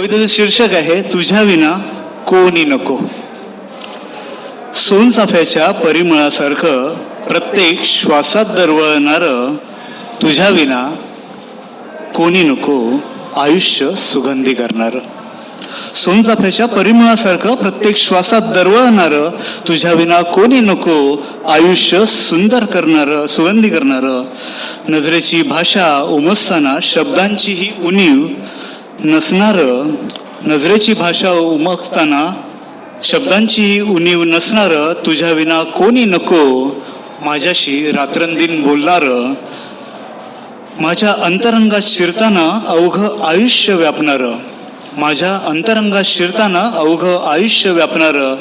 कवितेचं शीर्षक आहे तुझ्या विना कोणी नको. सोनचाफ्याच्या परिमळासारखं प्रत्येक श्वासात दरवळणार तुझ्या विना कोणी नको आयुष्य सुगंधी करणार. सोनचाफ्याच्या परिमळासारखं प्रत्येक श्वासात दरवळणार तुझ्या विना कोणी नको आयुष्य सुंदर करणार सुगंधी करणार. नजरेची भाषा उमसताना शब्दांची ही उणीव नसणारं नजरेची भाषा उमगताना शब्दांची उणीव नसणारं तुझ्या विना कोणी नको माझ्याशी रात्रंदिन बोलणारं. माझ्या अंतरंगात शिरताना अवघं आयुष्य व्यापणारं. माझ्या अंतरंगात शिरताना अवघं आयुष्य व्यापणारं.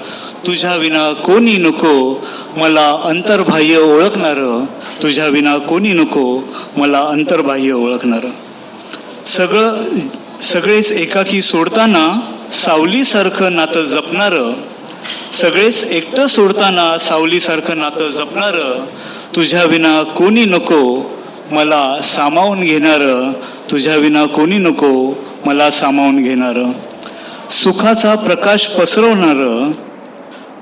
तुझ्या विना कोणी नको मला अंतर्बाह्य ओळखणारं. तुझ्या विना कोणी नको मला अंतर्बाह्य ओळखणारं. सगळं सगळेच एकाकी सोडताना सावलीसारखं नातं जपणारं सगळेच एकटं सोडताना सावलीसारखं नातं जपणारं तुझ्या विना कोणी नको मला सामावून घेणारं तुझ्या विना कोणी नको मला सामावून घेणारं. सुखाचा प्रकाश पसरवणारं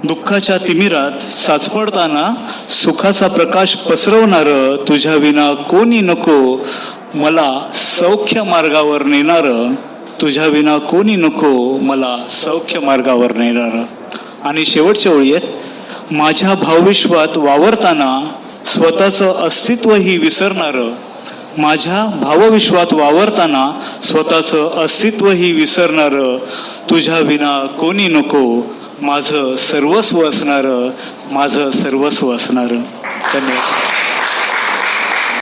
दुःखाच्या तिमिरात साचपडताना सुखाचा प्रकाश पसरवणारं तुझ्या विना कोणी नको मला सौख्य मार्गावर नेणारं तुझ्या विना कोणी नको मला सौख्य मार्गावर नेणारं. आणि शेवटच्या ओळी आहेत माझ्या भावविश्वात वावरताना स्वतःचं अस्तित्वही विसरणारं. माझ्या भावविश्वात वावरताना स्वतःचं अस्तित्वही विसरणारं. तुझ्या विना कोणी नको माझं सर्वस्व असणारं माझं सर्वस्व असणारं. धन्यवाद.